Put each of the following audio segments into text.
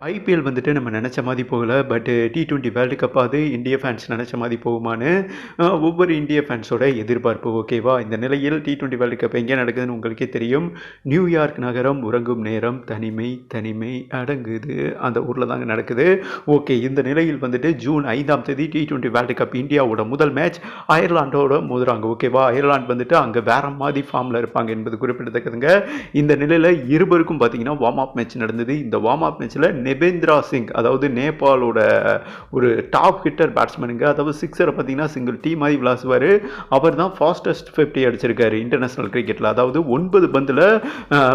IPL வந்துட்டு நம்ம நினச்ச மாதிரி போகல பட் டி ட்வெண்ட்டி வேர்ல்டு கப்பாவது இந்திய ஃபேன்ஸ் நினச்ச மாதிரி போகுமான்னு ஒவ்வொரு இந்திய ஃபேன்ஸோட எதிர்பார்ப்பு ஓகேவா இந்த நிலையில் டி டுவெண்ட்டி வேர்ல்டு கப் எங்கே நடக்குதுன்னு உங்களுக்கே தெரியும். நியூயார்க் நகரம் உறங்கும் நேரம் தனிமை தனிமை அடங்குது. அந்த ஊரில் தாங்க நடக்குது. ஓகே இந்த நிலையில் வந்துட்டு ஜூன் ஐந்தாம் தேதி டி ட்வெண்ட்டி வேர்ல்டு கப் இந்தியாவோட முதல் மேட்ச் அயர்லாண்டோட மோதுறாங்க ஓகேவா அயர்லாண்ட் வந்துட்டு அங்கே வேற மாதிரி ஃபார்மில் இருப்பாங்க என்பது குறிப்பிடத்தக்கதுங்க. இந்த நிலையில் இருவருக்கும் பார்த்தீங்கன்னா வார்ம் அப் மேட்ச் நடந்தது. இந்த வார்ம் அப் மேட்ச்சில் நெபேந்திரா சிங் அதாவது நேபாளோட ஒரு டாப் ஹிட்டர் பேட்ஸ்மேனுங்க அதாவது சிக்ஸரை பார்த்தீங்கன்னா சிங்கிள் டீ மாதிரி விளாசுவார். அவர் தான் ஃபாஸ்டஸ்ட் ஃபிஃப்டி அடிச்சிருக்காரு இன்டர்நேஷனல் கிரிக்கெட்டில் அதாவது ஒன்பது பந்தில்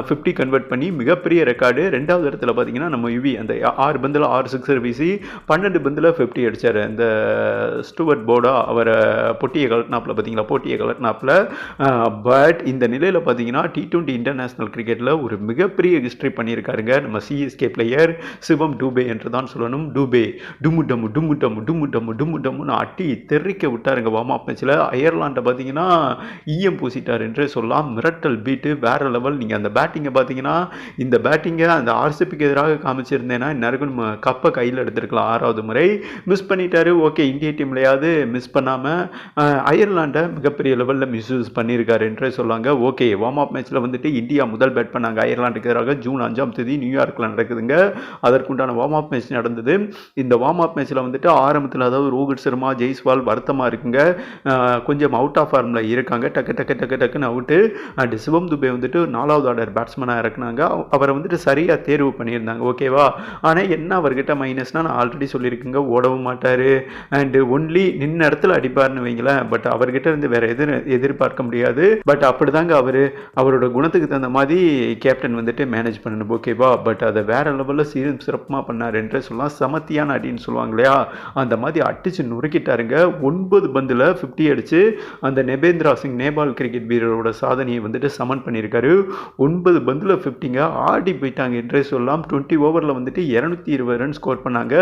ஃபிஃப்டி கன்வெர்ட் பண்ணி மிகப்பெரிய ரெக்கார்டு ரெண்டாவது இடத்துல பார்த்தீங்கன்னா நம்ம யுவி அந்த ஆறு பந்தில் ஆறு சிக்ஸர் வீசி பன்னெண்டு பந்தில் ஃபிஃப்டி அடிச்சார். அந்த ஸ்டூவர்ட் போர்டா அவரை பொட்டிய கலட்னாப்பில் பார்த்தீங்களா? போட்டியை கலட்னாப்பில் பட் இந்த நிலையில் பார்த்தீங்கன்னா டி டுவெண்ட்டி இன்டர்நேஷனல் கிரிக்கெட்டில் ஒரு மிகப்பெரிய ஹிஸ்ட்ரி பண்ணியிருக்காருங்க. நம்ம சிஎஸ்கே பிளேயர் சிவம் டூபே என்று தான் சொல்லணும். டூபே. டுமு டம்மு டுமு டம்மு டுமு டம்மு டுமு டம்முன்னு அட்டி தெறிக்க விட்டாருங்க வார்ம் அப் மேட்ச்சில் அயர்லாண்டை பார்த்தீங்கன்னா ஈயம் பூசிட்டார் என்றே சொல்லலாம். மிரட்டல் பீட்டு வேற லெவல். நீங்கள் அந்த பேட்டிங்கை பார்த்தீங்கன்னா இந்த பேட்டிங்கை அந்த ஆர்சிபிக்கு எதிராக காமிச்சிருந்தேன்னா இந்நேரம் நம்ம கப்பை கையில் எடுத்திருக்கலாம் ஆறாவது முறை. மிஸ் பண்ணிட்டாரு. ஓகே இந்திய டீம்லையாவது மிஸ் பண்ணாமல் அயர்லாண்டை மிகப்பெரிய லெவலில் மிஸ்யூஸ் பண்ணியிருக்காரு என்றே சொல்லாங்க. ஓகே வார்ம் அப் மேட்ச்சில் வந்துட்டு இந்தியா முதல் பேட் பண்ணாங்க. அயர்லாண்டுக்கு எதிராக ஜூன் அஞ்சாம் தேதி நியூயார்க்கில் நடக்குதுங்க. அதற்குண்டான வார்ம் அப் மேட்ச் நடந்தது. இந்த வார்ம் அப் மேட்ச்சில் வந்துட்டு ஆரம்பத்தில் அதாவது ரோஹித் சர்மா ஜெய்ஸ்வால் வருத்தமாக இருக்குங்க. கொஞ்சம் அவுட் ஆஃப் ஃபார்மில் இருக்காங்க. டக்கு டக்கு டக்கு டக்குன்னு அவுட்டு அண்ட் சிவம் துபே வந்துட்டு நாலாவது ஆர்டர் பேட்ஸ்மேனாக இறக்குனாங்க. அவரை வந்துட்டு சரியாக தேர்வு பண்ணியிருந்தாங்க. ஓகேவா ஆனால் என்ன அவர்கிட்ட மைனஸ்னால் நான் ஆல்ரெடி சொல்லியிருக்கேங்க. ஓடவும் மாட்டார். அண்டு ஒன்லி நின்ன இடத்துல அடிப்பார்னு வைங்களேன். பட் அவர்கிட்ட இருந்து வேறு எதிர் எதிர்பார்க்க முடியாது. பட் அப்படிதாங்க அவர் அவரோட குணத்துக்கு தகுந்த மாதிரி கேப்டன் வந்துட்டு மேனேஜ் பண்ணணும். ஓகேவா பட் அதை வேறு லெவலில் சீரும் சிறப்பமாக பண்ணார் என்றே சொல்லலாம். சமத்தியான அடின்னு சொல்லுவாங்க இல்லையா? அந்த மாதிரி அடிச்சு நுறுக்கிட்டாருங்க. ஒன்பது பந்தில் ஃபிஃப்டி அடித்து அந்த நெபேந்திரா சிங் நேபாள் கிரிக்கெட் வீரரோட சாதனையை வந்துட்டு சமன் பண்ணியிருக்காரு. ஒன்பது பந்தில் ஃபிஃப்டிங்க ஆடி போயிட்டாங்க என்றே சொல்லலாம். டுவெண்ட்டி ஓவரில் வந்துட்டு இரநூத்தி இருபது ரன் ஸ்கோர் பண்ணாங்க.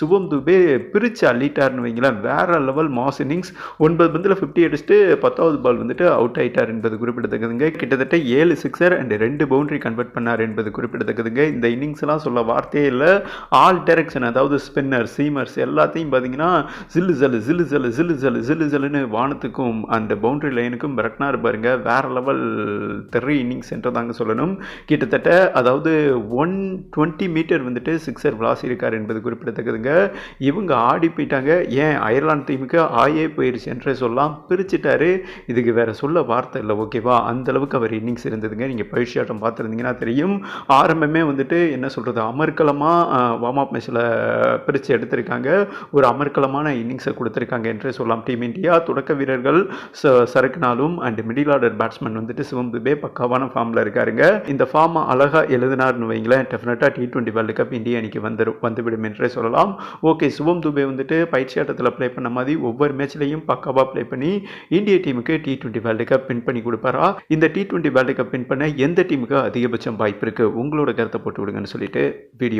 சுபம் துபே பிரித்து அள்ளிட்டார்னு வைங்களேன். வேற லெவல் மாஸ் இன்னிங்ஸ் ஒன்பது பந்தில் ஃபிஃப்டி அடிச்சுட்டு பத்தாவது பால் வந்துட்டு அவுட் ஆயிட்டார் என்பது குறிப்பிடத்தக்கதுங்க. கிட்டத்தட்ட ஏழு சிக்ஸர் அண்ட் ரெண்டு பவுண்டரி கன்வெர்ட் பண்ணார் என்பது குறிப்பிடத்தக்கதுங்க. இந்த இன்னிங்ஸ்லாம் சொல்ல வார்த்தையே இல்லை ஆல் டைரக்ஷன் அதாவது ஸ்பின்னர் சீமர்ஸ் எல்லாத்தையும் பார்த்தீங்கன்னா ஜில்லு ஜல்லு ஜில்லு ஜல்லு ஜில்லு ஜல்லு ஜில்லு ஜல்லுன்னு வானத்துக்கும் அந்த பவுண்டரி லைனுக்கும் மிரட்டினார் பாருங்க. வேற லெவல் தெரி இன்னிங்ஸ் என்று தாங்க சொல்லணும். கிட்டத்தட்ட அதாவது ஒன் டுவெண்ட்டி மீட்டர் வந்துட்டு சிக்ஸர் விளாசியிருக்கார் என்பது குறிப்பிடத்தக்கதுங்க. இவங்க ஆடி போயிட்டாங்க. ஏன்? அயர்லாந்து டீமுக்கு ஆயே போயிடுச்சு என்றே சொல்லலாம். பிரிச்சுட்டாரு. இதுக்கு வேற சொல்ல வார்த்தை இல்லை ஓகேவா அந்த அளவுக்கு அவர் இன்னிங்ஸ் இருந்ததுங்க. நீங்கள் பயிற்சி ஆட்டம் பார்த்துருந்தீங்கன்னா தெரியும். ஆரம்பமே வந்துட்டு என்ன சொல்கிறது அமர்க்கலமாக வார்ம் அப் மேட்ச்சில் பிரித்து எடுத்திருக்காங்க. ஒரு அமர்க்கலமான இன்னிங்ஸை கொடுத்துருக்காங்க என்றே சொல்லலாம். டீம் இந்தியா தொடக்க வீரர்கள் ச சரக்குனாலும் அண்ட் மிடில் ஆர்டர் பேட்ஸ்மேன் வந்துட்டு சிவம் துபே பக்காவான ஃபார்மில் இருக்காருங்க. இந்த ஃபார்மை அழகாக எழுதினார்னு வைங்களேன். டெஃபினட்டாக T twenty world cup India அணிக்கு வந்துடும் வந்துவிடும் என்றே சொல்லலாம். ஓகே சிவம் துபே வந்துட்டு பயிற்சி ஆட்டத்தில் ப்ளே பண்ண மாதிரி ஒவ்வொரு மேட்ச்லையும் பக்காவாக ப்ளே பண்ணி இந்திய டீமுக்கு T twenty world cup win பண்ணி கொடுப்பாரா? இந்த T twenty world cup win பண்ண எந்த டீமுக்கு அதிகபட்சம் வாய்ப்பு இருக்குது உங்களோட கருத்தை போட்டு விடுங்கன்னு சொல்லிட்டு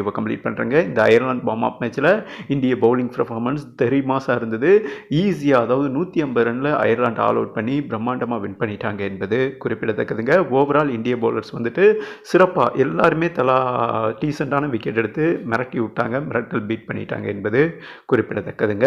வீடியோவை கம்ப்ளீட் பண்ணுறேங்க இந்த அயர்லாந்து வார்ம் அப் மேட்ச்சில் இந்திய பவுலிங் பர்ஃபார்மன்ஸ் தெரிமாசாக இருந்தது? ஈஸியாக அதாவது நூற்றி ஐம்பது ரனில் அயர்லாந்து ஆல் அவுட் பண்ணி பிரம்மாண்டமாக வின் பண்ணிட்டாங்க என்பது குறிப்பிடத்தக்கதுங்க. ஓவரால் இந்திய பவுலர்ஸ் வந்துட்டு சிறப்பாக எல்லாருமே தலா டீசெண்டான விக்கெட் எடுத்து மிரட்டி விட்டாங்க. மிரட்டல் பீட் பண்ணிட்டாங்க என்பது குறிப்பிடத்தக்கதுங்க.